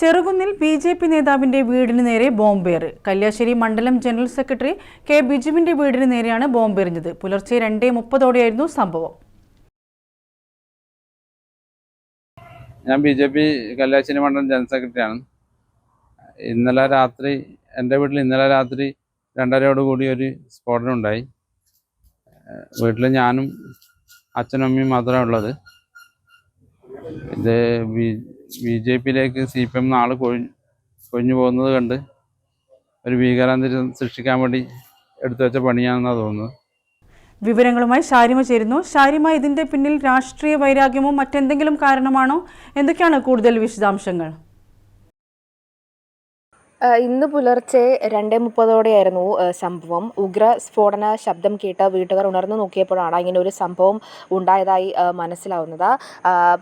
ചെറുകുന്നിൽ B J P നേതാവിന്റെ വീടിന് നേരെ ബോംബേറ്. കല്യാശ്ശേരി മണ്ഡലം ജനറൽ സെക്രട്ടറി കെ ബിജുവിന്റെ വീടിന് നേരെയാണ് ബോംബെറിഞ്ഞത്. പുലർച്ചെ രണ്ടേ മുപ്പതോടെയായിരുന്നു സംഭവം. ഞാൻ ബി ജെ പി കല്യാശ്ശേരി മണ്ഡലം ജനറൽ സെക്രട്ടറിയാണ്. ഇന്നലെ രാത്രി എന്റെ വീട്ടിൽ ഇന്നലെ രാത്രി രണ്ടരയോട് കൂടി ഒരു സ്ഫോടനം ഉണ്ടായി. വീട്ടിൽ ഞാനും അച്ഛനും അമ്മയും മാത്രമേ ഉള്ളത്. ഇത് ബി ജെ പിയിലേക്ക് സി പി എം നാളെ കൊഴിഞ്ഞു കൊഴിഞ്ഞു പോകുന്നത് കണ്ട് ഒരു ഭീകരാന്തരീക്ഷം സൃഷ്ടിക്കാൻ വേണ്ടി എടുത്തു വെച്ച പണിയാണെന്നാണ് തോന്നുന്നത്. വിവരങ്ങളുമായി ഷാരിമ ചേരുന്നു. ഷാരിമ ഇതിന്റെ പിന്നിൽ രാഷ്ട്രീയ വൈരാഗ്യമോ മറ്റെന്തെങ്കിലും കാരണമാണോ? എന്തൊക്കെയാണ് കൂടുതൽ വിശദാംശങ്ങൾ? ഇന്ന് പുലർച്ചെ രണ്ടേ മുപ്പതോടെയായിരുന്നു സംഭവം. ഉഗ്ര സ്ഫോടന ശബ്ദം കേട്ട് വീട്ടുകാർ ഉണർന്നു നോക്കിയപ്പോഴാണ് ഇങ്ങനെ ഒരു സംഭവം ഉണ്ടായതായി മനസ്സിലാവുന്നത്.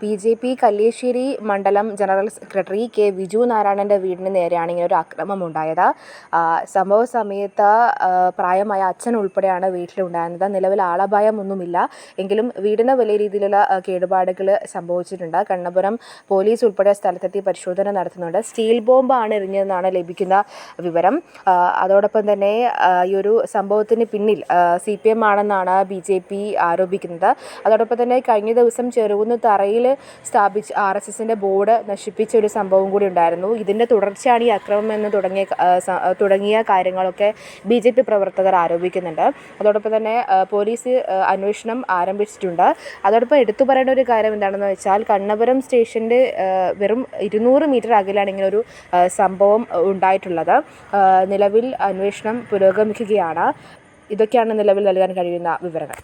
ബി ജെ പി കല്ലേശ്ശേരി മണ്ഡലം ജനറൽ സെക്രട്ടറി കെ വിജു നാരായണന്റെ വീടിന് നേരെയാണ് ഇങ്ങനെ ഒരു അക്രമം ഉണ്ടായത്. സംഭവ സമയത്ത് പ്രായമായ അച്ഛൻ ഉൾപ്പെടെയാണ് വീട്ടിലുണ്ടായിരുന്നത്. നിലവിൽ ആളപായമൊന്നുമില്ല. എങ്കിലും വീടിന് വലിയ രീതിയിലുള്ള കേടുപാടുകൾ സംഭവിച്ചിട്ടുണ്ട്. കണ്ണപുരം പോലീസ് ഉൾപ്പെടെ സ്ഥലത്തെത്തി പരിശോധന നടത്തുന്നുണ്ട്. സ്റ്റീൽ ബോംബാണ് എറിഞ്ഞതെന്നാണ് ലഭിക്കുന്ന വിവരം. അതോടൊപ്പം തന്നെ ഈ ഒരു സംഭവത്തിന് പിന്നിൽ സി പി എം ആണെന്നാണ് ബി ജെ പി ആരോപിക്കുന്നത്. അതോടൊപ്പം തന്നെ കഴിഞ്ഞ ദിവസം ചെറുകുന്ന് തറയിൽ സ്ഥാപിച്ച് ആർ എസ് എസിന്റെ ബോർഡ് നശിപ്പിച്ച ഒരു സംഭവം കൂടി ഉണ്ടായിരുന്നു. ഇതിന്റെ തുടർച്ചയാണ് ഈ അക്രമം എന്ന് തുടങ്ങിയ തുടങ്ങിയ കാര്യങ്ങളൊക്കെ ബി ജെ പി പ്രവർത്തകർ ആരോപിക്കുന്നുണ്ട്. അതോടൊപ്പം തന്നെ പോലീസ് അന്വേഷണം ആരംഭിച്ചിട്ടുണ്ട്. അതോടൊപ്പം എടുത്തു പറയേണ്ട ഒരു കാര്യം എന്താണെന്ന് വെച്ചാൽ കണ്ണപുരം സ്റ്റേഷന്റെ വെറും ഇരുന്നൂറ് മീറ്റർ അകലാണ് ഇങ്ങനെ ഒരു സംഭവം ഉണ്ടായിട്ടുള്ളത്. നിലവിൽ അന്വേഷണം പുരോഗമിക്കുകയാണ്. ഇതൊക്കെയാണ് നിലവിൽ നൽകാൻ കഴിയുന്ന വിവരങ്ങൾ.